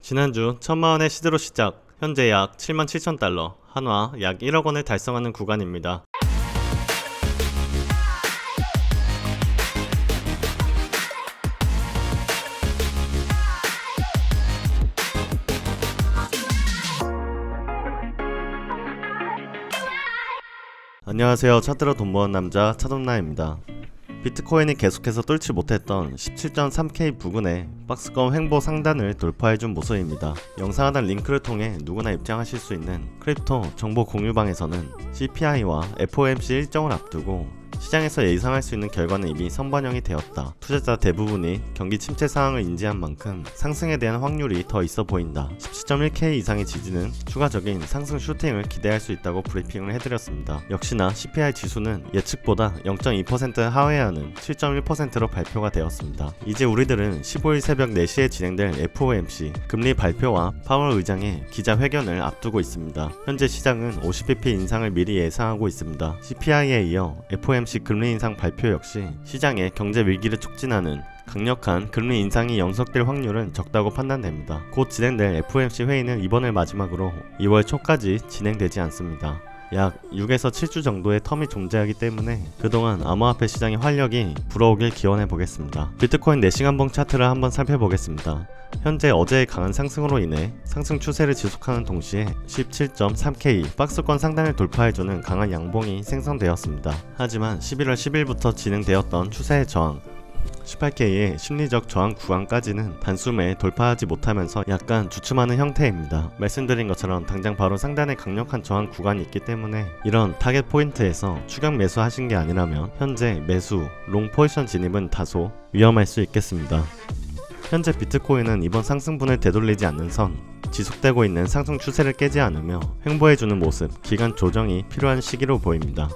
지난주 천만원의 시드로 시작, 현재 약 7만 7천 달러, 한화 약 1억 원을 달성하는 구간입니다. 안녕하세요. 차트로 돈 버는 남자 차돈나입니다. 비트코인이 계속해서 뚫지 못했던 17.3K 부근에 박스권 횡보 상단을 돌파해준 모습입니다. 영상 하단 링크를 통해 누구나 입장하실 수 있는 크립토 정보 공유방에서는 CPI와 FOMC 일정을 앞두고 시장에서 예상할 수 있는 결과는 이미 선반영이 되었다. 투자자 대부분이 경기 침체 상황을 인지한 만큼 상승에 대한 확률이 더 있어 보인다. 17.1K 이상의 지지는 추가적인 상승 슈팅을 기대할 수 있다고 브리핑을 해드렸습니다. 역시나 CPI 지수는 예측보다 0.2% 하회하는 7.1%로 발표가 되었습니다. 이제 우리들은 15일 새벽 4시에 진행될 FOMC 금리 발표와 파월 의장의 기자회견을 앞두고 있습니다. 현재 시장은 50bp 인상을 미리 예상하고 있습니다. CPI에 이어 FOMC 금리 인상 발표 역시 시장의 경제 위기를 촉진하는 강력한 금리 인상이 연속될 확률은 적다고 판단됩니다. 곧 진행될 FOMC 회의는 이번을 마지막으로 2월 초까지 진행되지 않습니다. 약 6에서 7주 정도의 텀이 존재하기 때문에 그동안 암호화폐 시장의 활력이 불어오길 기원해 보겠습니다. 비트코인 4시간봉 차트를 한번 살펴보겠습니다. 현재 어제의 강한 상승으로 인해 상승 추세를 지속하는 동시에 17.3K 박스권 상단을 돌파해주는 강한 양봉이 생성되었습니다. 하지만 11월 10일부터 진행되었던 추세의 저항 18K의 심리적 저항 구간까지는 단숨에 돌파하지 못하면서 약간 주춤하는 형태입니다. 말씀드린 것처럼 당장 바로 상단에 강력한 저항 구간이 있기 때문에 이런 타겟 포인트에서 추격 매수하신 게 아니라면 현재 매수, 롱 포지션 진입은 다소 위험할 수 있겠습니다. 현재 비트코인은 이번 상승분을 되돌리지 않는 선, 지속되고 있는 상승 추세를 깨지 않으며 횡보해주는 모습, 기간 조정이 필요한 시기로 보입니다.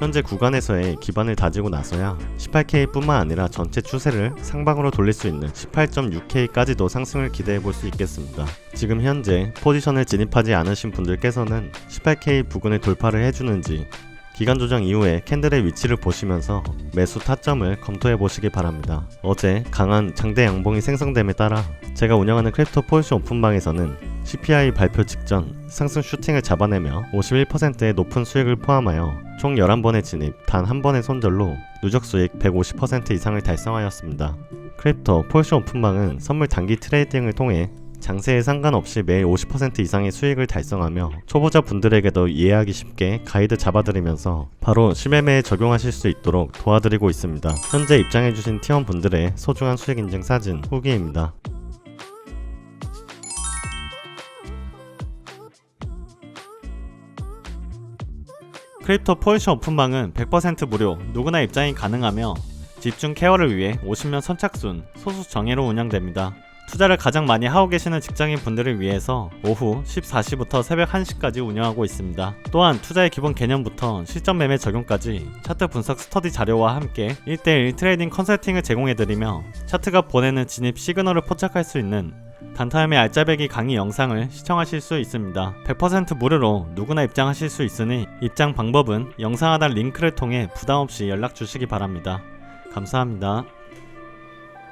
현재 구간에서의 기반을 다지고 나서야 18K뿐만 아니라 전체 추세를 상방으로 돌릴 수 있는 18.6K까지도 상승을 기대해 볼 수 있겠습니다. 지금 현재 포지션을 진입하지 않으신 분들께서는 18K 부근을 돌파를 해주는지 기간 조정 이후에 캔들의 위치를 보시면서 매수 타점을 검토해 보시기 바랍니다. 어제 강한 장대 양봉이 생성됨에 따라 제가 운영하는 크립토 포지션 오픈방에서는 CPI 발표 직전 상승 슈팅을 잡아내며 51%의 높은 수익을 포함하여 총 11번의 진입, 단 한 번의 손절로 누적 수익 150% 이상을 달성하였습니다. 크립토 포지션 오픈방은 선물 단기 트레이딩을 통해 장세에 상관없이 매일 50% 이상의 수익을 달성하며 초보자 분들에게도 이해하기 쉽게 가이드 잡아드리면서 바로 실매매에 적용하실 수 있도록 도와드리고 있습니다. 현재 입장해주신 티원 분들의 소중한 수익 인증 사진 후기입니다. 크립토 포지션 오픈방은 100% 무료, 누구나 입장이 가능하며 집중 케어를 위해 50년 선착순, 소수 정예로 운영됩니다. 투자를 가장 많이 하고 계시는 직장인 분들을 위해서 오후 14시부터 새벽 1시까지 운영하고 있습니다. 또한 투자의 기본 개념부터 실전 매매 적용까지 차트 분석 스터디 자료와 함께 1대1 트레이딩 컨설팅을 제공해드리며 차트가 보내는 진입 시그널을 포착할 수 있는 단타임의 알짜배기 강의 영상을 시청하실 수 있습니다. 100% 무료로 누구나 입장하실 수 있으니 입장 방법은 영상 하단 링크를 통해 부담 없이 연락 주시기 바랍니다. 감사합니다.